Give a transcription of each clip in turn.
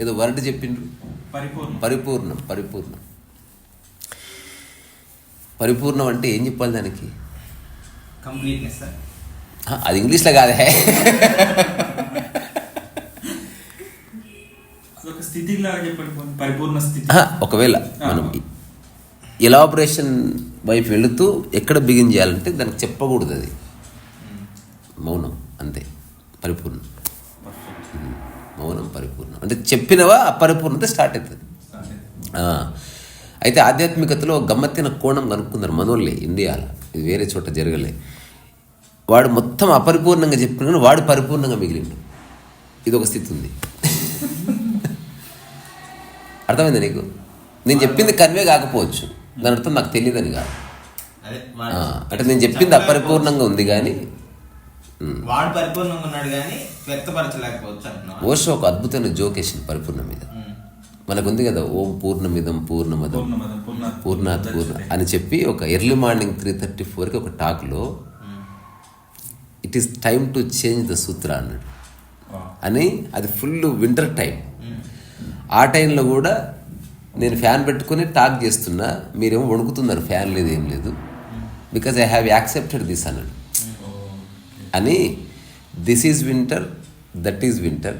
ఏదో వర్డ్ చెప్పిండ్రు. పరిపూర్ణ. పరిపూర్ణం పరిపూర్ణం. పరిపూర్ణం అంటే ఏం చెప్పాలి దానికి? అది ఇంగ్లీష్లో కాదే. ఒకవేళ మనం ఎలాబరేషన్ వైపు వెళుతూ ఎక్కడ బిగిన్ చేయాలంటే దానికి చెప్పకూడదు అది. మౌనం అంతే. పరిపూర్ణం. మౌనం పరిపూర్ణం. అంటే చెప్పినవా అపరిపూర్ణత స్టార్ట్ అవుతుంది. అయితే ఆధ్యాత్మికతలో గమ్మత్తిన కోణం కనుక్కున్నారు మనోళ్ళే ఇండియాలో. ఇది వేరే చోట జరగలే. వాడు మొత్తం అపరిపూర్ణంగా చెప్పిన కానీ వాడు పరిపూర్ణంగా మిగిలిండు. ఇది ఒక స్థితి ఉంది. అర్థమైందా నీకు? నేను చెప్పింది కన్వే కాకపోవచ్చు. దాని అర్థం నాకు తెలియదని కాదు. అంటే నేను చెప్పింది అపరిపూర్ణంగా ఉంది కానీ వాడు పరిపూర్ణంగా ఉన్నాడు కానీ వ్యక్తపరచలేకపోవచ్చు ఓషో ఒక అద్భుతమైన జోకేషన్ పరిపూర్ణం మీద. మనకు ఉంది కదా ఓం పూర్ణమిదం పూర్ణమదం. పూర్ణాత్ పూర్ణ అని చెప్పి ఒక ఎర్లీ మార్నింగ్ త్రీ థర్టీ ఫోర్కి ఒక టాక్లో it is time to change the sutra అన్నాడు. అని అది ఫుల్ వింటర్ టైం. ఆ టైంలో కూడా నేను ఫ్యాన్ పెట్టుకొని టాక్ చేస్తున్నా మీరేమో వణుకుతున్నారు ఫ్యాన్ లేదు ఏం లేదు. Because I have accepted this అన్నాడు. అని this is winter that is winter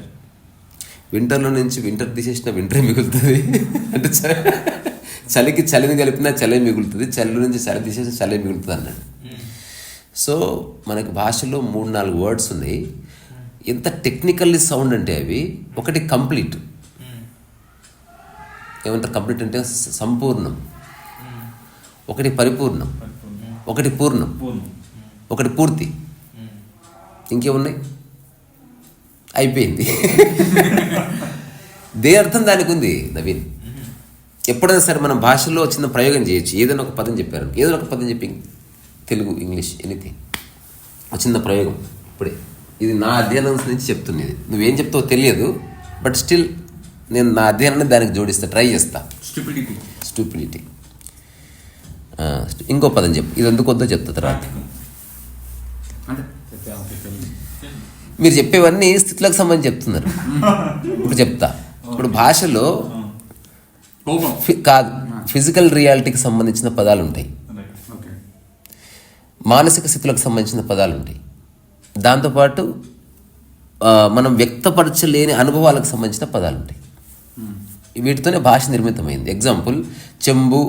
వింటర్లో నుంచి వింటర్ తీసేసిన వింటరే మిగులుతుంది. అంటే చ- చలికి చలిని కలిపినా చలి మిగులుతుంది. చలి నుంచి చలి తీసేసిన చలి మిగులుతుంది అన్నాడు. సో మనకి భాషలో మూడు నాలుగు వర్డ్స్ ఉన్నాయి. ఎంత టెక్నికల్లీ సౌండ్ అంటే అవి ఒకటి కంప్లీట్ ఏమంటారు? కంప్లీట్ అంటే సంపూర్ణం. ఒకటి పరిపూర్ణం. ఒకటి పూర్ణం. పూర్ణం ఒకటి పూర్తి. ఇంకేమున్నాయి? అయిపోయింది. దే అర్థం దానికి ఉంది నవీన్. ఎప్పుడైనా సరే మనం భాషలో చిన్న ప్రయోగం చేయొచ్చు. ఏదైనా ఒక పదం చెప్పారు. ఏదైనా ఒక పదం చెప్పి తెలుగు ఇంగ్లీష్ ఎనీథింగ్. ఒక చిన్న ప్రయోగం. ఇప్పుడే. ఇది నా అధ్యయనం నుంచి చెప్తున్నది. నువ్వేం చెప్తావో తెలియదు బట్ స్టిల్ నేను నా అధ్యయనాన్ని దానికి జోడిస్తా ట్రై చేస్తా. స్టూపిడిటీ స్టూపిడిటీ ఇంకో పదం చెప్పు. ఇది ఎందుకు వద్దో చెప్తా తర్వాత. మీరు చెప్పేవన్నీ స్థితులకు సంబంధించి చెప్తున్నారు. ఇప్పుడు చెప్తా. ఇప్పుడు భాషలో కాదు ఫిజికల్ రియాలిటీకి సంబంధించిన పదాలు ఉంటాయి. మానసిక స్థితులకు సంబంధించిన పదాలు ఉంటాయి. దాంతోపాటు మనం వ్యక్తపరచలేని అనుభవాలకు సంబంధించిన పదాలు ఉంటాయి. వీటితోనే భాష నిర్మితమైంది. ఎగ్జాంపుల్ చెంబు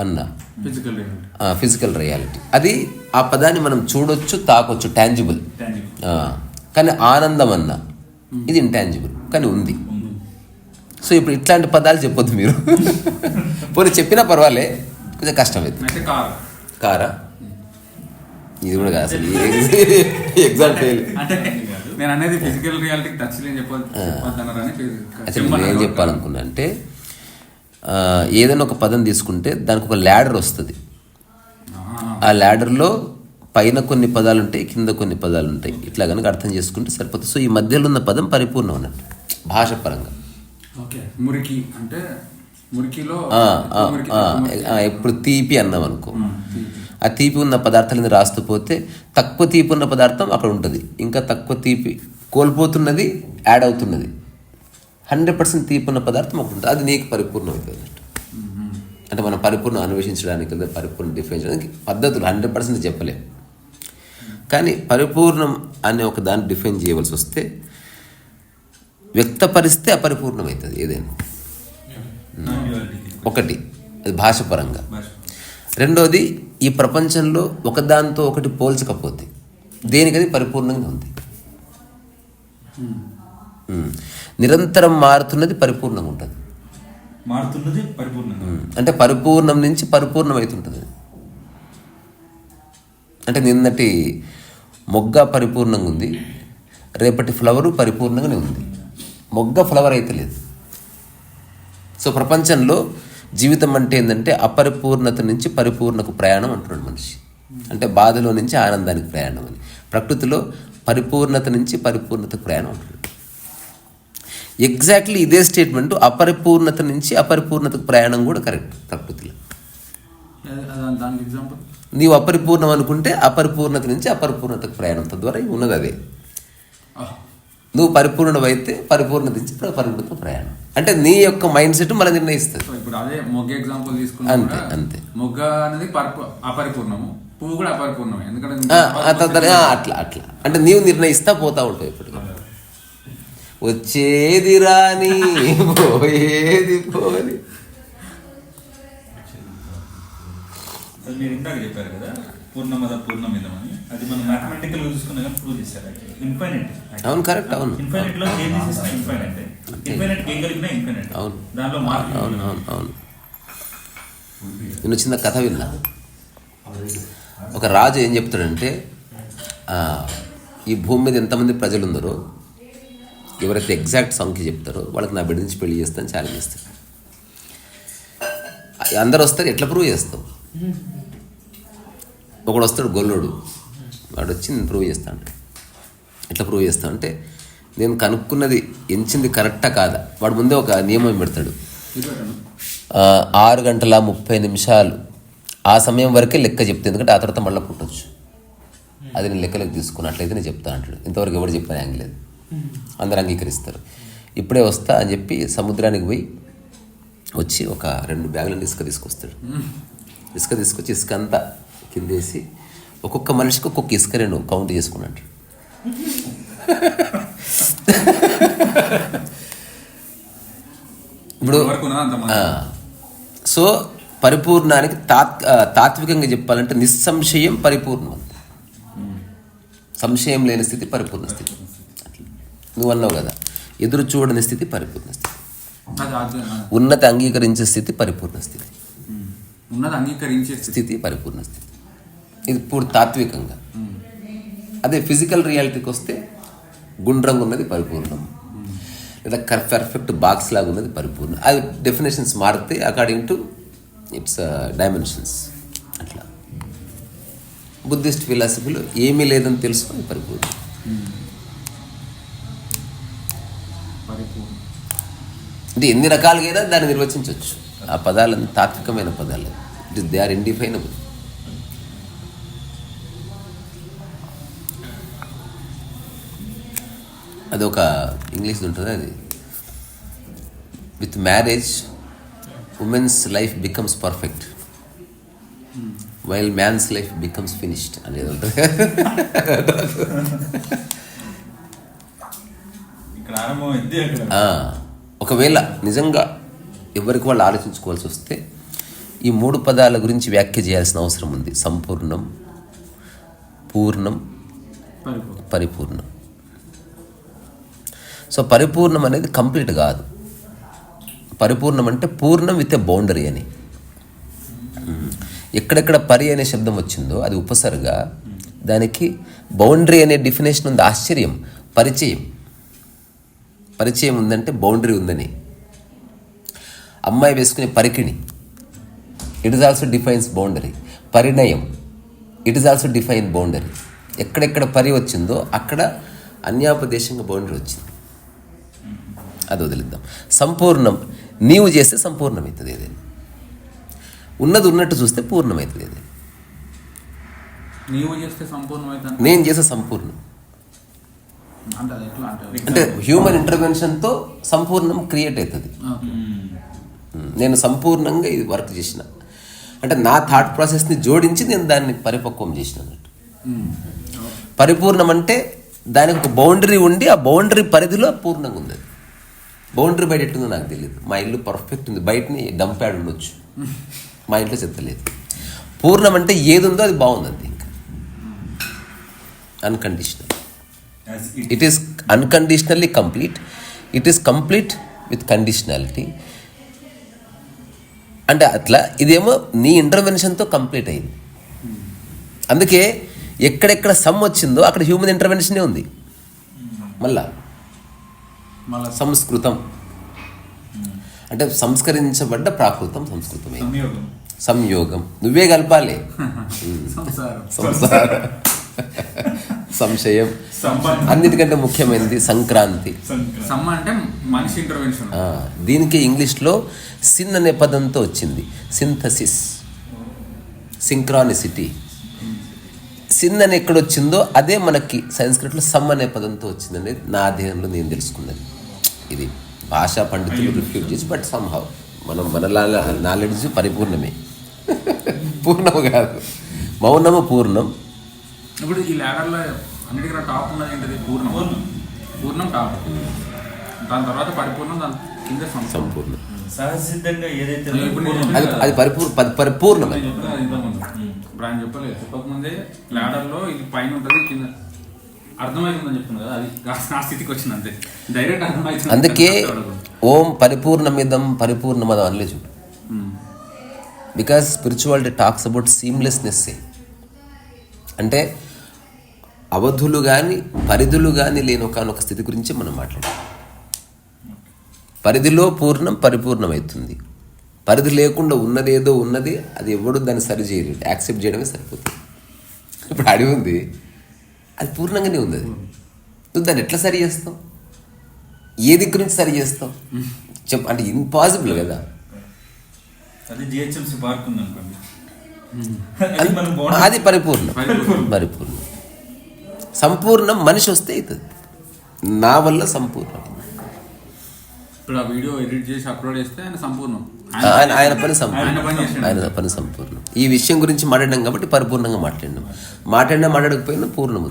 అన్న. ఫిజికల్ రియాలిటీ ఫిజికల్ రియాలిటీ అది ఆ పదాన్ని మనం చూడొచ్చు తాకొచ్చు టాంజిబుల్ కానీ ఆనందం అన్న. ఇది ఇంటాంజిబుల్ కానీ ఉంది. సో ఇప్పుడు ఇట్లాంటి పదాలు చెప్పొద్దు మీరు. పోనీ చెప్పినా పర్వాలే కొంచెం కష్టమైంది. అయితే కార్. కారా? ఇది కూడా కాదు అసలు. ఎగ్జామ్ ఫెయిల్ అంటే నేను అనేది ఫిజికల్ రియాలిటీకి టచ్ లేని నేను చెప్పాలనుకున్నా అంటే ఏదైనా ఒక పదం తీసుకుంటే దానికి ఒక ల్యాడర్ వస్తుంది. ఆ ల్యాడర్లో పైన కొన్ని పదాలు ఉంటాయి కింద కొన్ని పదాలు ఉంటాయి. ఇట్లా కనుక అర్థం చేసుకుంటే సరిపోతుంది. సో ఈ మధ్యలో ఉన్న పదం పరిపూర్ణం అన్నట్టు భాష పరంగా మురికి అంటే మురికిలో ఇప్పుడు తీపి అన్నాం అనుకో. ఆ తీపి ఉన్న పదార్థాలని రాస్తూ పోతే తక్కువ తీపి ఉన్న పదార్థం అక్కడ ఉంటుంది. ఇంకా తక్కువ తీపి కోల్పోతున్నది యాడ్ అవుతున్నది. హండ్రెడ్ పర్సెంట్ తీపి ఉన్న పదార్థం అక్కడ ఉంటుంది. అది నీకు పరిపూర్ణం అయిపోయినట్టు అంటే మనం పరిపూర్ణం అన్వేషించడానికి లేదా పరిపూర్ణ డిఫైన్ చేయడానికి పద్ధతులు హండ్రెడ్ పర్సెంట్ చెప్పలేం. కానీ పరిపూర్ణం అనే ఒక దాన్ని డిఫైన్ చేయవలసి వస్తే వ్యక్తపరిస్తే అపరిపూర్ణమవుతుంది ఏదైనా. ఒకటి అది భాషపరంగా. రెండోది ఈ ప్రపంచంలో ఒకదాంతో ఒకటి పోల్చకపోతే దేనికది పరిపూర్ణంగా ఉంది. నిరంతరం మారుతున్నది పరిపూర్ణంగా ఉంటుంది. మారుతున్నది పరిపూర్ణంగా. అంటే పరిపూర్ణం నుంచి పరిపూర్ణం అవుతుంటుంది అంటే నిన్నటి మొగ్గ పరిపూర్ణంగా ఉంది రేపటి ఫ్లవరు పరిపూర్ణంగానే ఉంది. మొగ్గ ఫ్లవర్ అయితే లేదు. సో ప్రపంచంలో జీవితం అంటే ఏంటంటే అపరిపూర్ణత నుంచి పరిపూర్ణకు ప్రయాణం అంటున్నాడు మనిషి. అంటే బాధలో నుంచి ఆనందానికి ప్రయాణం అని. ప్రకృతిలో పరిపూర్ణత నుంచి పరిపూర్ణతకు ప్రయాణం అంటున్నాడు. ఎగ్జాక్ట్లీ ఇదే స్టేట్మెంట్ అపరిపూర్ణత నుంచి అపరిపూర్ణతకు ప్రయాణం కూడా కరెక్ట్ ప్రకృతిలో. నీవు అపరిపూర్ణం అనుకుంటే అపరిపూర్ణత నుంచి అపరిపూర్ణతకు ప్రయాణం తద్వారా ఉన్నది అదే. నువ్వు పరిపూర్ణమైతే పరిపూర్ణత నుంచి పరిపూర్ణత ప్రయాణం. అంటే నీ యొక్క మైండ్ సెట్ మన నిర్ణయిస్తుంది. ఇప్పుడు అదే మొగ్గ ఎగ్జాంపుల్ తీసుకున్నా అంతే, అంతే. మొగ్గ అనేది పరిపూ- అపరిపూర్ణము. పువ్వు కూడా అపరిపూర్ణమే. ఎందుకంటే అట్లా అట్లా. అంటే నీవు నిర్ణయిస్తా పోతా ఉంటావు ఇప్పుడు వచ్చేది రాని పోయేది పోని. మీరు ఇందాక చెప్పారు కదా పూర్ణమద పూర్ణమిదం అని అది మనం మ్యాథమెటికల్ చూసుకున్నా కానీ ప్రూవ్ చేశారు ఇన్ఫైనైట్ అవును కరెక్ట్ అవును. ఇన్ఫైనైట్లో ఏం చేసేసినా ఇన్ఫైనైట్ ఇన్ఫైనైట్ ఏం కలిగినా ఇన్ఫైనైట్ అవును. మార్పు అవును అవును అవును. నేను చిన్న కథ విన్నా? ఒక రాజు ఏం చెప్తాడంటే ఆ, ఈ భూమి మీద ఎంతమంది ప్రజలు ఉన్నారో ఎవరైతే ఎగ్జాక్ట్ సంఖ్య చెప్తారో వాళ్ళకి నా బిడ్డ నుంచి పెళ్ళి చేస్తాను ఛాలెంజ్ చేస్తాను అందరు వస్తారు ఎట్లా ప్రూవ్ చేస్తావు? ఒకడు వస్తాడు గొల్లోడు. వాడు వచ్చి నేను ప్రూవ్ చేస్తాను ఎట్లా ప్రూవ్ చేస్తా అంటే నేను కనుక్కున్నది ఎంచింది కరెక్టా కాదా? వాడు ముందే ఒక నియమం పెడతాడు. ఆరు గంటల ముప్పై నిమిషాలు. ఆ సమయం వరకే లెక్క చెప్తే ఎందుకంటే ఆ తర్వాత మళ్ళీ పుట్టొచ్చు. అది నేను లెక్కలకు తీసుకున్నట్లయితే నేను చెప్తా అంటాడు. ఇంతవరకు ఎవరు చెప్పాను యాంగ్ లేదు అందరు అంగీకరిస్తారు. ఇప్పుడే వస్తా అని చెప్పి సముద్రానికి పోయి వచ్చి ఒక రెండు బ్యాగులను ఇసుక తీసుకొస్తాడు. ఇసుక తీసుకొచ్చి ఇసుక అంతా కిందేసి ఒక్కొక్క మనిషికి ఒక్కొక్క ఇసుక రెండు కౌంట్ చేసుకున్నాడు ఇప్పుడు సో పరిపూర్ణానికి తాత్ తాత్వికంగా చెప్పాలంటే నిస్సంశయం పరిపూర్ణం సంశయం లేని స్థితి పరిపూర్ణ స్థితి. నువ్వు అన్నావు కదా ఎదురు చూడని స్థితి పరిపూర్ణ స్థితి. ఉన్నతి అంగీకరించే స్థితి పరిపూర్ణ స్థితి. ఉన్నది అంగీకరించే స్థితి. పరిపూర్ణ స్థితి. ఇది పూర్తి తాత్వికంగా. అదే ఫిజికల్ రియాలిటీకి వస్తే గుండ్రంగా ఉన్నది పరిపూర్ణం. లేదా పర్ఫెక్ట్ బాక్స్ లాగా ఉన్నది పరిపూర్ణం. అది డెఫినేషన్స్ మారితే అకార్డింగ్ టు ఇట్స్ డైమెన్షన్స్ అట్లా. బుద్ధిస్ట్ ఫిలాసఫీలో ఏమీ లేదని తెలుసుకొని పరిపూర్ణం. పరిపూర్ణ. అంటే ఎన్ని రకాలుగా దాన్ని నిర్వచించవచ్చు ఆ పదాలను తాత్వికమైన పదాలు. It is they are indefinable అదొక ఇంగ్లీష్ ఉంటుంది అది. With marriage women's life becomes perfect while man's life becomes finished అనేది ఉంటుంది. ఒకవేళ నిజంగా ఎవరికి వాళ్ళు ఆలోచించుకోవాల్సి వస్తే ఈ మూడు పదాల గురించి వ్యాఖ్య చేయాల్సిన అవసరం ఉంది. సంపూర్ణం పూర్ణం పరిపూర్ణ. సో పరిపూర్ణం అనేది కంప్లీట్ కాదు. పరిపూర్ణం అంటే పూర్ణం విత్ ఎ బౌండరీ అని. ఎక్కడెక్కడ పరి అనే శబ్దం వచ్చిందో అది ఉపసర్గా. దానికి బౌండరీ అనే డిఫినేషన్ ఉంది. ఆశ్చర్యం. పరిచయం. పరిచయం ఉందంటే బౌండరీ ఉందని. అమ్మాయి వేసుకునే పరికిణి. It is also defines boundary Parinayam. It is also define boundary ఎక్కడెక్కడ పరి వచ్చిందో అక్కడ అన్యాపదేశంగా బౌండరీ వచ్చింది. అది వదిలిద్దాం. సంపూర్ణం. నీవు చేస్తే సంపూర్ణమవుతుంది ఏదైనా ఉన్నది ఉన్నట్టు చూస్తే పూర్ణమవుతుంది ఏదైనా నీవు చేస్తే నేను చేసే సంపూర్ణం. అంటే హ్యూమన్ ఇంటర్వెన్షన్తో సంపూర్ణం క్రియేట్ అవుతుంది. నేను సంపూర్ణంగా ఇది వర్క్ చేసిన. అంటే నా థాట్ ప్రాసెస్ని జోడించి నేను దాన్ని పరిపక్వం చేసిన అన్నట్టు. పరిపూర్ణం అంటే దానికి ఒక బౌండరీ ఉండి ఆ బౌండరీ పరిధిలో పూర్ణంగా ఉంది అది. బౌండరీ బయట ఎట్టుందో నాకు తెలియదు మా ఇల్లు పర్ఫెక్ట్ ఉంది. బయటని డంప్ యాడ్ ఉండొచ్చు. మా ఇంట్లో చెత్త లేదు. పూర్ణం అంటే ఏది ఉందో అది బాగుంది అంతే ఇంకా. Unconditional it is unconditionally complete it is complete with conditionality అంటే అట్లా ఇదేమో నీ ఇంటర్వెన్షన్తో కంప్లీట్ అయింది. అందుకే ఎక్కడెక్కడ సమ్ వచ్చిందో అక్కడ హ్యూమన్ ఇంటర్వెన్షనే ఉంది. మళ్ళా? మళ్ళా సంస్కృతం. అంటే సంస్కరించబడ్డ ప్రాకృతం సంస్కృతమే. సంయోగం. సంయోగం. నువ్వే కలపాలి. సంసారం. సంశయం. అన్నిటికంటే ముఖ్యమైనది సంక్రాంతి. అంటే మనిషి ఇంటర్వెన్షన్ ఆ, దీనికి ఇంగ్లీష్లో సిన్ అనే పదంతో వచ్చింది. సింథసిస్ సింక్రానిసిటీ సిన్ అని ఎక్కడ వచ్చిందో అదే మనకి సంస్కృతిలో సమ్ అనే పదంతో వచ్చిందనేది నా అధ్యయనంలో నేను తెలుసుకున్నది. ఇది భాషా పండితులు రిఫ్యూట్ చేసి బట్ సంహవ్ మనం మన నాలెడ్జ్ పరిపూర్ణమే. పూర్ణము కాదు. మౌనము పూర్ణం. ఇప్పుడు ఈ ల్యాడర్లో అన్నిటికన్నా టాప్ ఉన్నది ఏంటది? పూర్ణం. పూర్ణం. పూర్ణం టాప్ దాని తర్వాత పరిపూర్ణం దాని కింద సంపూర్ణం. సహసిద్ధంగా ఏదైతే అది అది పరిపూర్ పరి- పరిపూర్ణమే. నేను చెప్పిన అది ఇంతకుముందు. ఇప్పుడు ఆయన చెప్పలేదు. చెప్పకముందే ల్యాడర్లో ఇది పైన ఉంటుంది కింద. అర్థమవుతుందని చెప్తున్నాను కదా అది ఆ స్థితికి వచ్చింది అంతే. డైరెక్ట్ అర్థమవుతుంది అందుకే ఓం పరిపూర్ణమిదం పరిపూర్ణమదం అనలే చూడు. Because spirituality talks about seamlessness అంటే అవధులు కానీ పరిధులు కానీ లేని ఒకనొక స్థితి గురించి మనం మాట్లాడాం. పరిధిలో పూర్ణం పరిపూర్ణమవుతుంది. పరిధి లేకుండా ఉన్నదేదో ఉన్నది అది ఎవడు దాన్ని సరి చేయలేడు. యాక్సెప్ట్ చేయడమే సరిపోతుంది. ఇప్పుడు అడిగి ఉంది. అది పూర్ణంగానే ఉంది అది. నువ్వు దాన్ని ఎట్లా సరి చేస్తావు? ఏ దిక్కు నుంచి సరి చేస్తావు? చెప్ అంటే ఇంపాసిబుల్ కదా. అది పరిపూర్ణం. పరిపూర్ణం. సంపూర్ణం మనిషి వస్తే అవుతుంది నా వల్ల సంపూర్ణం. ఇప్పుడు ఆ వీడియో ఎడిట్ చేసి అప్లోడ్ చేస్తే ఆయన సంపూర్ణం. ఆయన ఆయన పని సంపూర్ణం. ఆయన పని సంపూర్ణం. ఈ విషయం గురించి మాట్లాడినాం కాబట్టి పరిపూర్ణంగా మాట్లాడినాం. మాట్లాడినా మాట్లాడకపోయినా పూర్ణం.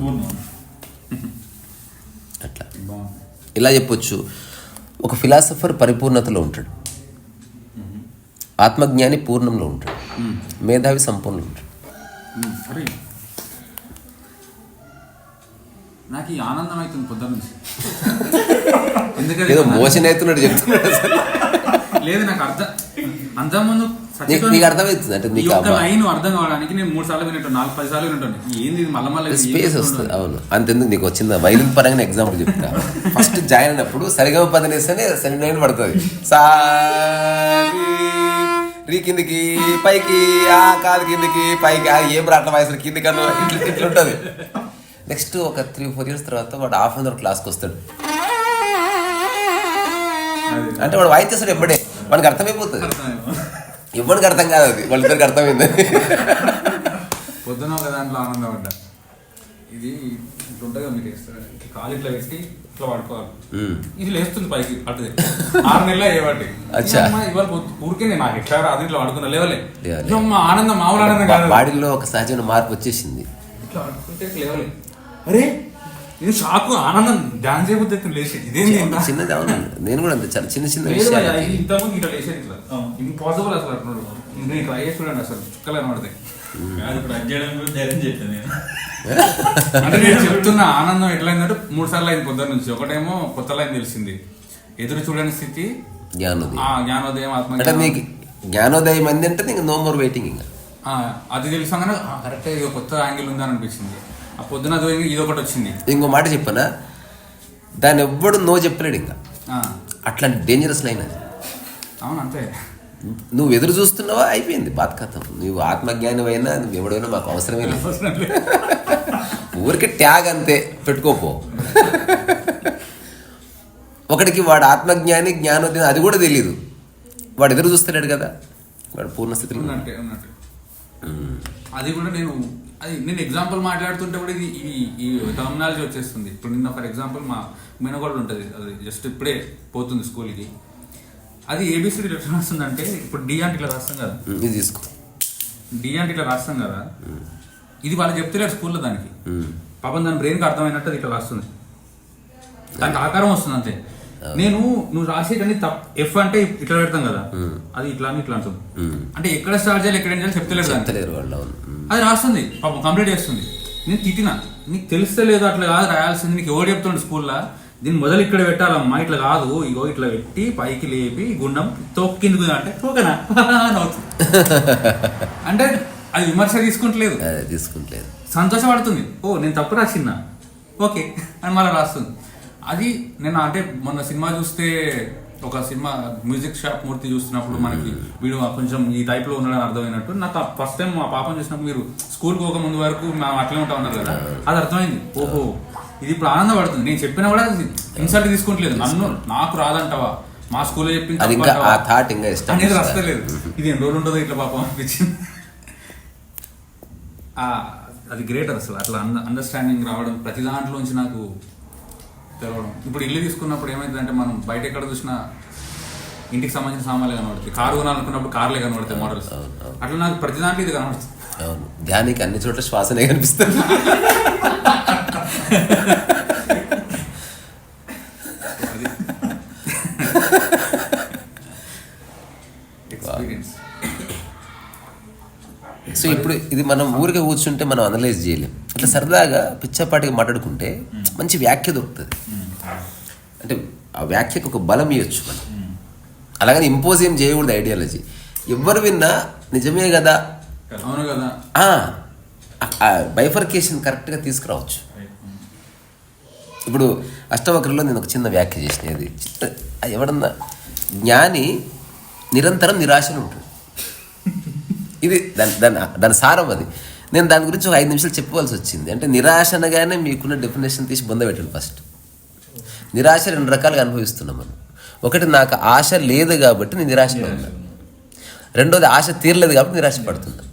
అట్లా. ఇలా చెప్పొచ్చు. ఒక ఫిలాసఫర్ పరిపూర్ణతలో ఉంటాడు. ఆత్మజ్ఞాని పూర్ణంలో ఉంటాడు. మేధావి సంపూర్ణంలో ఉంటాడు. నాకు ఈ ఆనందం అవుతుంది పొద్దున్న నుంచి. ఎందుకంటే ఏదో మోషన్ అవుతున్నాడు చెప్తున్నాడు. లేదు నాకు అర్థం అంతకుముందు నీకు నీకు అర్థమవుతుంది అంటే ఈ నీకు లైన్ అర్థం కావడానికి నేను మూడు సార్లు వినట్టు నాలుగు పది సార్లు వినట్టు ఏంది మళ్ళీ మళ్ళీ స్పేస్? వస్తుంది. అవును. అంతెందుకు నీకు వచ్చిందా? వైలిన్ పరంగా ఎగ్జాంపుల్ చెప్తా. ఫస్ట్ జాయిన్ అయినప్పుడు సరిగమ పదని వేస్తేనే సెవెన్ నైన్ పడుతుంది. సా రీ, కిందికి పైకి ఆ కాదు కిందికి పైకి ఆ ఏం రాట్ల వయసు కిందికి అన్న ఇట్లా ఇట్లా ఉంటుంది. నెక్స్ట్ ఒక త్రీ ఫోర్ ఇయర్స్ తర్వాత వాడు హాఫ్ అన్ అవర్ క్లాస్కి వస్తాడు. అది. అంటే వాడు వాయిస్తాడు ఎప్పుడే వాడికి అర్థమైపోతుంది. ఎవరికి అర్థం కాదు అది. వాళ్ళిద్దరికి అర్థమైంది. పొద్దున ఒక దాంట్లో ఆనందపడ్డా ఇది ఇట్లా ఉంటుంది మీరు వేస్తారు కాలు ఇట్లా పెట్టి ఇట్లా పడుకోవాలి. ఇది లేస్తుంది పైకి అటు ఆరు నెలలు అయ్యేవాటి అచ్చా. ఇవాళ ఊరికే నేను నాకు ఎట్లా రాదు ఇట్లా పడుకున్నా లేవలే. ఆనందం మామూలు ఆనందం కాదు. బాడీలో ఒక సహజమైన మార్పు వచ్చేసింది. ఇట్లా పడుకుంటే లేవలే. అరే ఇది షాక్ ఆనందం. డాన్స్ చేయబుద్ధి లేచి. ఇదేంటి? చిన్నది అవును. నేను కూడా అంతే. చాలా చిన్న చిన్న విషయాలు. ఇది ఇంతకుముందు ఇట్లా లేచేది ఇట్లా. ఇంపాసిబుల్ అసలు అంటున్నాడు నేను ట్రై చేసి చూడండి అసలు. చుక్కలు కనబడతాయి. అది ఇప్పుడు అది చేయడం కూడా ధైర్యం చెప్పాను నేను. అంటే నేను చెప్తున్న ఆనందం ఎట్లయిందంటే మూడు సార్లు అయింది పొద్దున్న నుంచి. ఒకటేమో కొత్త లైన్ తెలిసింది. ఎదురు చూడని స్థితి. జ్ఞానోదయం. ఆ జ్ఞానోదయం ఆత్మ అంటే నీకు జ్ఞానోదయం అంది అంటే నీకు నో మోర్ వెయిటింగ్ ఇంకా. అది తెలుసాగానే కరెక్ట్ కొత్త యాంగిల్ ఉందని అనిపించింది పొద్దున ఇది ఒకటి వచ్చింది. ఇంకో మాట చెప్పనా? దాన్ని ఎవ్వడు నో చెప్పలేడు ఇంకా. అట్లాంటి డేంజరస్ లైన్ అది. అవును అంతే. నువ్వు ఎదురు చూస్తున్నావా? అయిపోయింది బాత్కథం నువ్వు ఆత్మజ్ఞానం అయినా నువ్వు ఎవడైనా మాకు అవసరమే లేదు. ఊరికి ట్యాగ్ అంతే. పెట్టుకోపో ఒకడికి వాడు ఆత్మజ్ఞాని జ్ఞానోదయం అది కూడా తెలియదు వాడు ఎదురు చూస్తున్నాడు కదా. వాడు పూర్ణ స్థితిలో ఉన్నాడు. ఉన్నట్టే. ఉన్నట్టు అది కూడా నేను అది నేను ఎగ్జాంపుల్ మాట్లాడుతుంటే కూడా ఇది ఈ ఈ టర్మినాలజీ వచ్చేస్తుంది. ఇప్పుడు నిన్న ఫర్ ఎగ్జాంపుల్ మా మినగోళ్ళు ఉంటుంది. అది జస్ట్ ఇప్పుడే పోతుంది స్కూల్కి అది ఏబిసిడి ఎట్లా రాస్తుందంటే ఇప్పుడు డి అంటే ఇట్లా రాస్తాం కదా. ఇది తీసుకో. డి అంటే ఇట్లా రాస్తాం కదా. ఇది వాళ్ళు చెప్తలేరు స్కూల్లో దానికి. పాపం దాని బ్రెయిన్కి అర్థమైనట్టు అది ఇట్లా రాస్తుంది. దానికి ఆకారం వస్తుంది అంతే. నేను నువ్వు రాసేటన్ని తప్ ఎఫ్ అంటే ఇట్లా పెడతాం కదా. అది ఇట్లా అని ఇట్లా అంటుంది ఉమ్. అంటే ఎక్కడ స్టార్ట్ చేయాలి ఎక్కడ చేయాలి చెప్తలేరు చెప్తలేరు వాళ్ళు. అది రాస్తుంది పాపం కంప్లీట్ చేస్తుంది. నేను తిట్టిన. నీకు తెలుస్తలేదు అట్లా కాదు రాయాల్సింది. నీకు ఎవరు చెప్తుండే స్కూల్లో? దీన్ని మొదలు ఇక్కడ పెట్టాలమ్మా ఇట్లా కాదు. ఇగో ఇట్లా పెట్టి పైకి లేపి గుండం తొక్కిందుకు అంటే తోకనా అంటే అది విమర్శ తీసుకుంటలేదు. తీసుకుంటలేదు. సంతోషపడుతుంది. ఓ నేను తప్పు రాసిన్నా. ఓకే అని మళ్ళీ రాస్తుంది. అది నేను అంటే మొన్న సినిమా చూస్తే ఒక సినిమా మ్యూజిక్ షాప్ మూర్తి చూస్తున్నప్పుడు మనకి వీడు కొంచెం ఈ టైప్లో ఉన్నాడని అర్థమైనట్టు. నాకు ఫస్ట్ టైం మా పాపం చూసినప్పుడు మీరు స్కూల్ పోక ముందు వరకు మేము అట్లే ఉంటా ఉన్నారు కదా. అది అర్థమైంది. ఓహో ఇది ఇప్పుడు ఆనందపడుతుంది. నేను చెప్పినా కూడా ఇన్సల్ట్ తీసుకుంటలేదు. నన్ను నాకు రాదంటావా? మా స్కూల్లో చెప్పింది? ఆ థాట్ ఇంకా ఇష్టం అనేది వస్తలేదు ఇది ఎన్ని రోజులు ఉంటుందో ఇట్లా పాపం అనిపించింది. అది గ్రేటర్ అసలు. అట్లా అండర్స్టాండింగ్ రావడం ప్రతి దాంట్లోంచి నాకు తెలవడం. ఇప్పుడు ఇల్లు తీసుకున్నప్పుడు ఏమైందంటే మనం బయట ఎక్కడ చూసినా ఇంటికి సంబంధించిన సామాన్లు కనబడతాయి. కారు కొనాలనుకున్నప్పుడు కార్లే కనబడతాయి మోడల్స్. అట్లా నాకు ప్రతి దాంట్లో ఇది కనబడుతుంది. అవును. ధ్యానికి అన్ని చోట్ల శ్వాసనే కనిపిస్తుంది. సో ఇప్పుడు ఇది మనం ఊరికే కూర్చుంటే మనం అనలైజ్ చేయలేం. అట్లా సరదాగా పిచ్చపాటిగా మాట్లాడుకుంటే మంచి వ్యాఖ్య దొరుకుతుంది. అంటే ఆ వ్యాఖ్యకు ఒక బలం ఇవ్వచ్చు మనం. అలాగని ఇంపోజ్ ఏం చేయకూడదు ఐడియాలజీ. ఎవరు విన్నా నిజమే కదా? అవును కదా. బైఫర్కేషన్ కరెక్ట్గా తీసుకురావచ్చు. ఇప్పుడు అష్టవక్రలో నేను ఒక చిన్న వ్యాఖ్య చిన్న అది ఎవడన్నా జ్ఞాని నిరంతరం నిరాశలో ఉంటాడు ఇది దాని దాని దాని సారం అది. నేను దాని గురించి ఒక ఐదు నిమిషాలు చెప్పవలసి వచ్చింది. అంటే నిరాశ అనగానే మీకున్న డెఫినేషన్ తీసి బొంద పెట్టండి ఫస్ట్ నిరాశ రెండు రకాలుగా అనుభవిస్తున్నాం మనం. ఒకటి నాకు ఆశ లేదు కాబట్టి నేను నిరాశలో ఉన్నాను రెండోది ఆశ తీరలేదు కాబట్టి నిరాశ పడుతున్నాను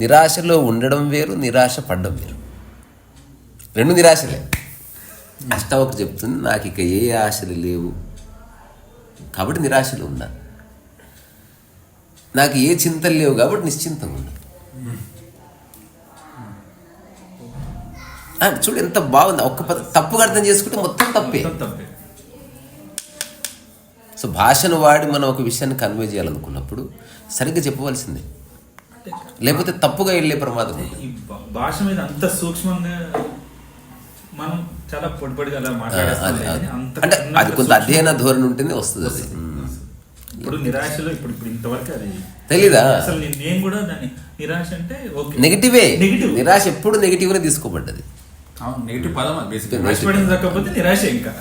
నిరాశలో ఉండడం వేరు నిరాశ పడడం వేరు. రెండు నిరాశలే. అష్టావకు చెప్తుంది నాకు ఇక ఏ ఆశలు లేవు కాబట్టి నిరాశలు ఉన్నా. నాకు ఏ చింతలు లేవు కాబట్టి నిశ్చింతంగా ఉన్నా. చూడు ఎంత బాగుంది. ఒక్క తప్పుగా అర్థం చేసుకుంటే మొత్తం తప్పే. సో భాషను వాడి మనం ఒక విషయాన్ని కన్వే చేయాలనుకున్నప్పుడు సరిగ్గా చెప్పవలసిందే. లేకపోతే తప్పుగా వెళ్ళే ప్రమాదం ఈ భాష మీద అంత సూక్ష్మంగా మనం చాలా పొడి పొడిగా అలా ఆ, మాట్లాడేస్తాం అది- కానీ అది. అంత అంటే అది కొంత అధ్యయన ధోరణి ఉంటేనే వస్తుంది అది. ఇప్పుడు నిరాశలో ఇప్పుడు ఇప్పుడు ఇంతవరకు అది తెలీదా? అసలు నేను- కూడా దాన్ని నిరాశ అంటే ఓకే. నెగిటివే నెగిటివ్ నిరాశ ఎప్పుడు నెగిటివ్గా తీసుకోబడ్డది. నెగిటివ్ పదం బేసిక్ నిరాశ ఇంకా.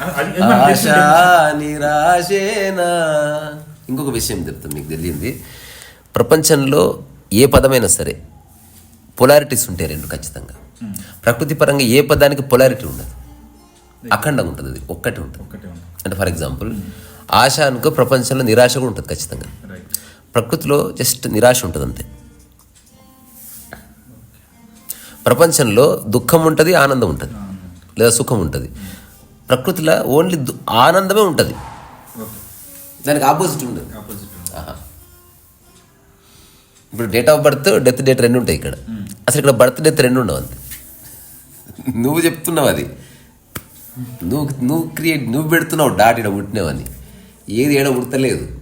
ఆశ నిరాశేనా? ఇంకొక విషయం చెప్తాను మీకు తెలియంది. ప్రపంచంలో ఏ పదమైనా సరే పొలారిటీస్ ఉంటాయి రెండు ఖచ్చితంగా. ప్రకృతి పరంగా ఏ పదానికి పొలారిటీ ఉండదు. అఖండంగా ఉంటుంది అది ఒక్కటి ఉంటుంది. అంటే ఫర్ ఎగ్జాంపుల్ ఆశ అనుకో ప్రపంచంలో నిరాశ కూడా ఉంటుంది ఖచ్చితంగా. ప్రకృతిలో జస్ట్ నిరాశ ఉంటుంది అంతే ప్రపంచంలో దుఃఖం ఉంటుంది ఆనందం ఉంటుంది. లేదా సుఖం ఉంటుంది. ప్రకృతిలో ఓన్లీ దు- ఆనందమే ఉంటుంది. దానికి ఆపోజిట్ ఉండదు. ఇప్పుడు date of birth death date రెండు ఉంటాయి ఇక్కడ. అసలు ఇక్కడ బర్త్ డెత్ రెండు ఉండవు అంతే. నువ్వు చెప్తున్నావు అది. నువ్వు నువ్వు క్రియేట్ నువ్వు పెడుతున్నావు డాట్ ఇక్కడ పుట్టినావని. ఏది ఏడ పుట్టలేదు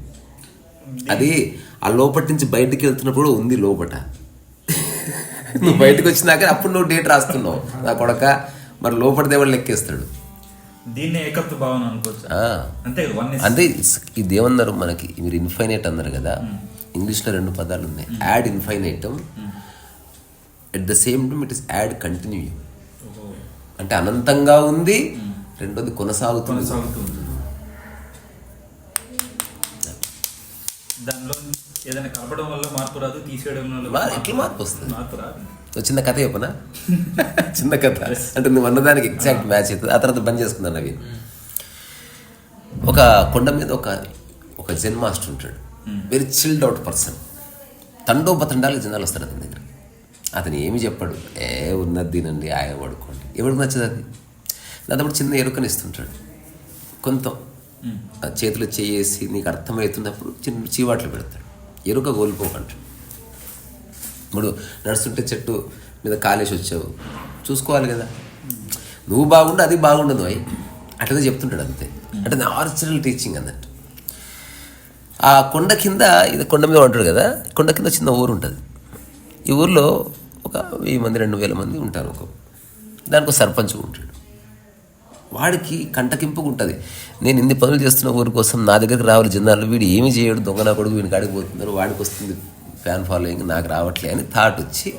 అది ఆ లోపటి నుంచి బయటికి వెళ్తున్నప్పుడు ఉంది లోపట. నువ్వు బయటకు వచ్చినాక అప్పుడు నువ్వు డేట్ రాస్తున్నావు. నా కొడక మరి లోపల దేవుడు లెక్కేస్తాడు. దీన్ని ఏకత్వ భావన అనుకోవచ్చు. అంటే ఇస్- ఇది ఏమన్నారు మనకి మీరు ఇన్ఫైనైట్ అన్నారు కదా. ఇంగ్లీష్లో రెండు పదాలు ఉన్నాయి. Ad infinitum at the same time it is ad continue అంటే అనంతంగా ఉంది రెండోది కొనసాగుతుంది. కొనసాగుతుంది. దానిలో ఏదైనా కలపడం వల్ల మార్పు రాదు తీసేయడం వల్ల ఎట్లా మార్పు వస్తుంది? మార్పు రాదు. చిన్న కథ చెప్పనా? చిన్న కథ. అంటే నువ్వు అన్నదానికి ఎగ్జాక్ట్ మ్యాచ్ అవుతుంది ఆ తర్వాత బంద్ చేసుకున్నాను అవి ఒక కొండ మీద ఒక ఒక జెన్ మాస్టర్ ఉంటాడు వెరీ చిల్డ్ అవుట్ పర్సన్ తండోపతండాలు జనాలు వస్తారు అతని దగ్గర. అతను ఏమి చెప్పాడు. ఏ ఉన్నది తినండి ఆయ పడుకోండి. ఎవరికి నచ్చదు అది? దాంతో చిన్న ఎరుకని ఇస్తుంటాడు. కొంత. ఆ చేతులు చేసి నీకు అర్థమవుతున్నప్పుడు చిన్న చీవాట్లు పెడతాడు. ఎరుక కోల్పోకండి. ఇప్పుడు నడుస్తుంటే చెట్టు మీద కాలేసి వచ్చావు. చూసుకోవాలి కదా. నువ్వు బాగుండు అది బాగుండదు అయి అట్లనే చెప్తుంటాడు అంతే. అంటే నాచురల్ టీచింగ్ అన్నట్టు. ఆ కొండ కింద ఇది కొండ మీద ఉంటాడు కదా కొండ కింద చిన్న ఊరు ఉంటుంది. ఈ ఊర్లో ఒక వెయ్యి మంది రెండు వేల మంది ఉంటారు ఒక. దానికి ఒక సర్పంచ్ ఉంటాడు. వాడికి కంటకింపుగా ఉంటుంది నేను ఇన్ని పనులు చేస్తున్న ఊరి కోసం నా దగ్గరికి రావాలి జనాలు వీడు ఏమి చేయడు దొంగ నా కొడుకు వీడిని కాడికి పోతున్నారు వాడికి వస్తుంది ఫ్యాన్ ఫాలోయింగ్ నాకు రావట్లే అని థాట్ వచ్చి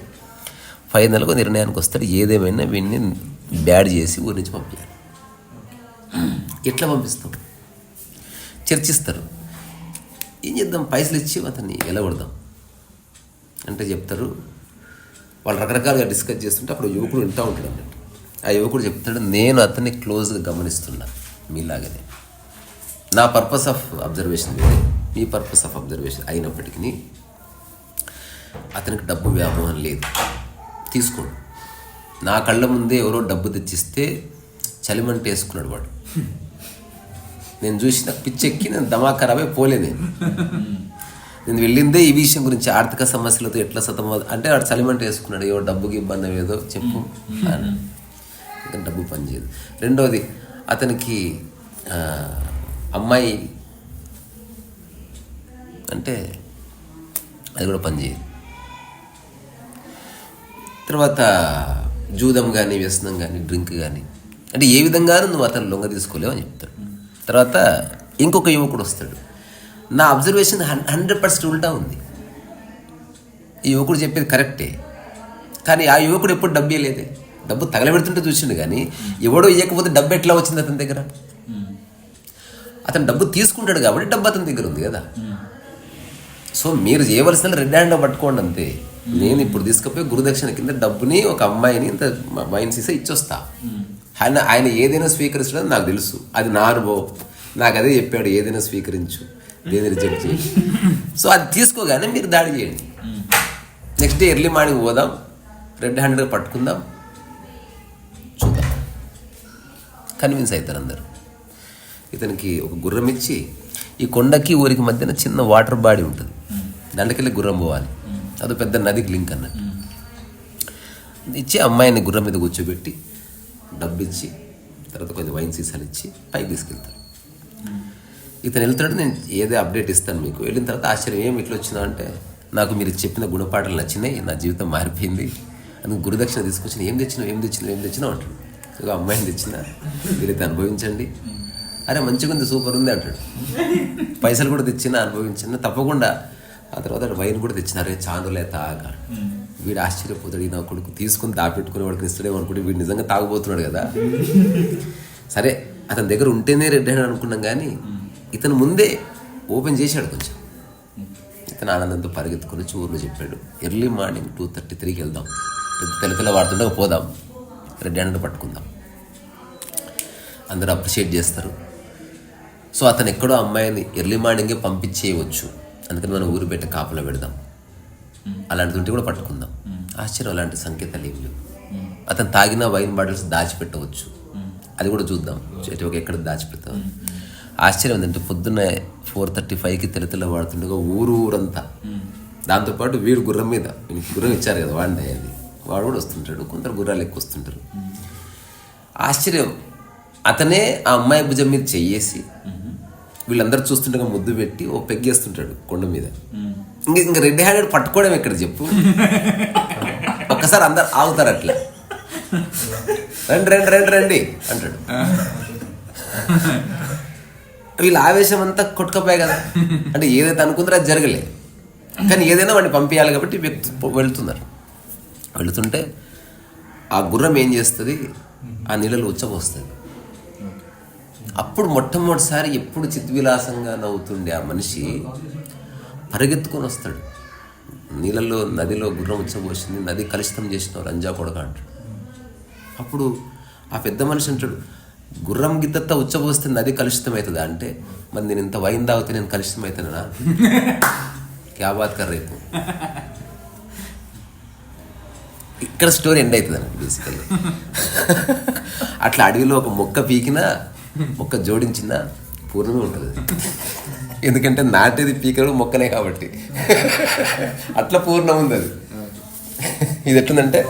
ఫైనల్గా నిర్ణయానికి వస్తాడు. ఏదేమైనా వీడిని బ్యాడ్ చేసి ఊరి నుంచి పంపించాలి ఎట్లా పంపిస్తాం? చర్చిస్తారు. ఏం చేద్దాం? పైసలు ఇచ్చి అతన్ని వెళ్ళగొడదాం అంటే చెప్తారు వాళ్ళు రకరకాలుగా డిస్కస్ చేస్తుంటే అప్పుడు యువకుడు వింటూ ఉంటాడు అన్నట్టు. ఆ యువకుడు చెప్తాడు నేను అతన్ని క్లోజ్గా గమనిస్తున్నా మీలాగనే నా పర్పస్ ఆఫ్ అబ్జర్వేషన్ వేరే. మీ పర్పస్ ఆఫ్ అబ్జర్వేషన్ అయినప్పటికీ అతనికి డబ్బు వ్యామోహం లేదు. తీసుకోడు. నా కళ్ళ ముందే ఎవరో డబ్బు తెచ్చిస్తే చలిమంట వేసుకున్నాడు వాడు. నేను చూసిన పిచ్చెక్కి నేను దమా ఖరాబే పోలే నేను. నేను వెళ్ళిందే ఈ విషయం గురించి ఆర్థిక సమస్యలతో ఎట్లా సతం అంటే వాడు చలిమంట వేసుకున్నాడు ఏవో డబ్బుకి ఇబ్బంది ఏదో చెప్పు ఇంకా డబ్బు పనిచేయదు. రెండోది అతనికి అమ్మాయి అంటే అది కూడా పనిచేయదు. తర్వాత జూదం కానీ వ్యసనం కానీ డ్రింక్ కానీ అంటే ఏ విధంగానూ నువ్వు అతను లొంగ తీసుకోలేవు అని చెప్తాడు. తర్వాత ఇంకొక యువకుడు వస్తాడు. నా అబ్జర్వేషన్ హండ్రెడ్ పర్సెంట్ ఉల్టా ఉంది. ఈ యువకుడు చెప్పేది కరెక్టే. కానీ ఆ యువకుడు ఎప్పుడు డబ్బు డబ్బు తగలబెడుతుంటే చూసిండు కానీ ఎవడో ఇవ్వకపోతే డబ్బు ఎట్లా వచ్చింది అతని దగ్గర? అతను డబ్బు తీసుకుంటాడు కాబట్టి డబ్బు అతని దగ్గర ఉంది కదా. సో మీరు చేయవలసిన రెడ్ హ్యాండ్ పట్టుకోండి అంతే. నేను ఇప్పుడు తీసుకుపోయి గురుదక్షిణ కింద డబ్బుని ఒక అమ్మాయిని ఇంత వైన్ సీసా ఇచ్చొస్తా. ఆయన ఆయన ఏదైనా స్వీకరించడం నాకు తెలుసు. అది నా అనుభవం. నాకు అదే చెప్పాడు ఏదైనా స్వీకరించు. దేని రిజెక్ట్ చేయి సో అది తీసుకోగానే మీరు దాడి చేయండి. నెక్స్ట్ డే ఎర్లీ మార్నింగ్ పోదాం. రెడ్ హ్యాండ్గా పట్టుకుందాం. కన్విన్స్ అవుతారు అందరూ. ఇతనికి ఒక గుర్రం ఇచ్చి ఈ కొండకి ఊరికి మధ్యన చిన్న వాటర్ బాడీ ఉంటుంది. దాంట్లోకెళ్ళి గుర్రం పోవాలి. అది పెద్ద నదికి లింక్ అన్నట్టు. ఇచ్చి అమ్మాయిని గుర్రం మీద కూర్చోబెట్టి డబ్బు ఇచ్చి తర్వాత కొంచెం వైన్ సీసాలు ఇచ్చి పైకి తీసుకెళ్తారు. ఇతను వెళ్తాడు నేను ఏదో అప్డేట్ ఇస్తాను మీకు. వెళ్ళిన తర్వాత ఆశ్చర్యం ఏం ఇట్లా వచ్చినా అంటే నాకు మీరు చెప్పిన గుణపాఠాలు నచ్చినాయి నా జీవితం మారిపోయింది. అందుకు గురుదక్షిణ తీసుకొచ్చిన ఏం తెచ్చినావు ఏం తెచ్చినావు ఏం తెచ్చినావు అంటాడు. ఇక అమ్మాయిని తెచ్చిన. మీరైతే అనుభవించండి. అరే మంచిగా ఉంది సూపర్ ఉంది అంటాడు. పైసలు కూడా తెచ్చిన అనుభవించిన తప్పకుండా. ఆ తర్వాత వైన్ కూడా తెచ్చినారే చానులే తాగా. వీడు ఆశ్చర్యపోతాడు ఈ నా కొడుకు తీసుకుని దాపెట్టుకుని వాడికి ఇస్తాడేమో అనుకుంటే వీడు నిజంగా తాగబోతున్నాడు కదా. సరే అతని దగ్గర ఉంటేనే రెడ్ హ్యాండ్ అనుకున్నాం కానీ ఇతను ముందే ఓపెన్ చేశాడు కొంచెం. ఇతను ఆనందంతో పరిగెత్తుకుని చూర్లు చెప్పాడు ఎర్లీ మార్నింగ్ టూ థర్టీ త్రీకి వెళ్దాం. తెల్ల తెల్ల వాడుతుండగా పోదాం. రెడ్ హ్యాండ్ పట్టుకుందాం. అందరూ అప్రిషియేట్ చేస్తారు. సో అతను ఎక్కడో అమ్మాయిని ఎర్లీ మార్నింగే పంపించేయవచ్చు. అందుకని మనం ఊరు పెట్టి కాపలా పెడదాం. అలాంటిది ఉంటే కూడా పట్టుకుందాం. ఆశ్చర్యం అలాంటి సంకేతాలు ఏమి లేవు. అతను తాగిన వైన్ బాటిల్స్ దాచిపెట్టవచ్చు. అది కూడా చూద్దాం. చెట్టు ఒక ఎక్కడ దాచిపెడతాం. ఆశ్చర్యం ఏంటంటే పొద్దున్న ఫోర్ థర్టీ ఫైవ్కి తెల్ల తెల్ల వాడుతుండగా ఊరు ఊరంతా దాంతోపాటు వీడు గుర్రం మీద గుర్రం ఇచ్చారు కదా వాడిని అది వాడు కూడా వస్తుంటాడు కొందరు గుర్రాలు ఎక్కువ వస్తుంటారు ఆశ్చర్యం. అతనే ఆ అమ్మాయి భుజం మీద చెయ్యేసి వీళ్ళందరూ చూస్తుండగా ముద్దు పెట్టి ఓ పెగ్గేస్తుంటాడు కొండ మీద. ఇంక ఇంక రెడ్ హ్యాండెడ్ పట్టుకోవడం ఎక్కడ చెప్పు? ఒక్కసారి అందరు ఆగుతారు అట్లా. రండి రండి రండి రండి అంటాడు. వీళ్ళ ఆవేశం అంతా కొట్టుకపోయాయి కదా. అంటే ఏదైతే అనుకుందరో అది జరగలే. కానీ ఏదైనా వాడిని పంపించాలి కాబట్టి వ్యక్తి వెళ్తున్నారు. వెళుతుంటే ఆ గుర్రం ఏం చేస్తుంది? ఆ నీళ్ళలో ఉచ్చపోస్తుంది అప్పుడు మొట్టమొదటిసారి ఎప్పుడు చిత్విలాసంగా నవ్వుతుండే ఆ మనిషి పరిగెత్తుకొని వస్తాడు. నీళ్ళల్లో నదిలో గుర్రం ఉచ్చబోసింది. నది కలుషితం చేసిన రంజా కొడక అంటాడు. అప్పుడు ఆ పెద్ద మనిషి అంటాడు గుర్రం గిద్దంతా ఉచ్చబోస్తే నది కలుషితం అవుతుందా అంటే మరి నేను ఇంత వైన్ తాగితే నేను కలుషితం అవుతానా క్యా రేపు. ఇక్కడ స్టోరీ ఎండ్ అవుతుంది అనమాట బేసికల్లీ అట్లా అడవిలో ఒక మొక్క పీకినా మొక్క జోడించినా పూర్ణమే ఉంటుంది. ఎందుకంటే నాటేది పీకడం మొక్కనే కాబట్టి. అట్లా పూర్ణం ఉంది అది. ఇది ఎట్లుందంటే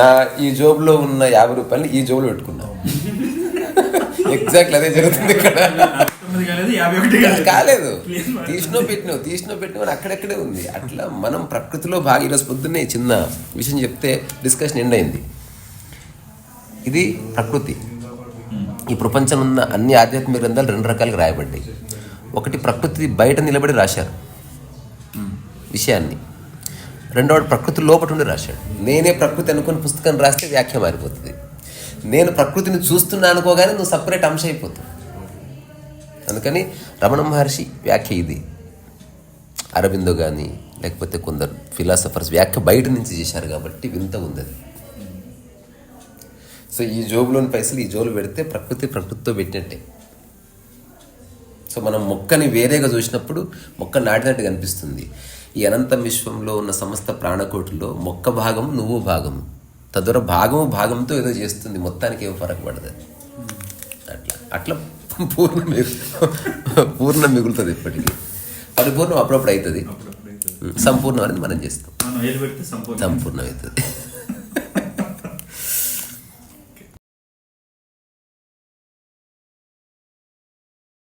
నా ఈ జోబులో ఉన్న యాభై రూపాయలు ఈ జోబులో పెట్టుకున్నాను ఎగ్జాక్ట్లీ అదే జరుగుతుంది ఇక్కడ. కాలేదు తీసినో పెట్టినో తీసినో పెట్టినో అక్కడక్కడే ఉంది. అట్లా మనం ప్రకృతిలో భాగం ఈరోజు పొద్దున్నే చిన్న విషయం చెప్తే డిస్కషన్ ఎండ్ అయింది. ఇది ప్రకృతి. ఈ ప్రపంచం ఉన్న అన్ని ఆధ్యాత్మిక గ్రంథాలు రెండు రకాలుగా రాయబడ్డాయి. ఒకటి ప్రకృతి బయట నిలబడి రాశారు. విషయాన్ని. రెండవది ప్రకృతి లోపల ఉండి రాశాడు. నేనే ప్రకృతి అనుకుని పుస్తకం రాస్తే వ్యాఖ్య మారిపోతుంది. నేను ప్రకృతిని చూస్తున్నా అనుకోగానే నువ్వు సపరేట్ అంశం అయిపోతావు. అందుకని రమణ మహర్షి వ్యాఖ్య ఇది. అరవిందో కానీ లేకపోతే కొందరు ఫిలాసఫర్స్ వ్యాఖ్య బయట నుంచి చేశారు కాబట్టి వింత ఉంది అది సో ఈ జోబులోని పైసలు ఈ జోలు పెడితే ప్రకృతి ప్రకృతితో పెట్టినట్టే. సో మనం మొక్కని వేరేగా చూసినప్పుడు మొక్క నాటినట్టు కనిపిస్తుంది. ఈ అనంత విశ్వంలో ఉన్న సమస్త ప్రాణకోటిలో మొక్క భాగం నువ్వు భాగం తదుర భాగము భాగంతో ఏదో చేస్తుంది. మొత్తానికి ఏం ఫరక్ పడదు. అట్లా. అట్లా పూర్ణ పూర్ణ మిగులుతుంది ఇప్పటికీ. పరిపూర్ణం అప్పుడప్పుడు అవుతుంది. సంపూర్ణం అనేది మనం చేస్తాం. సంపూర్ణం అవుతుంది.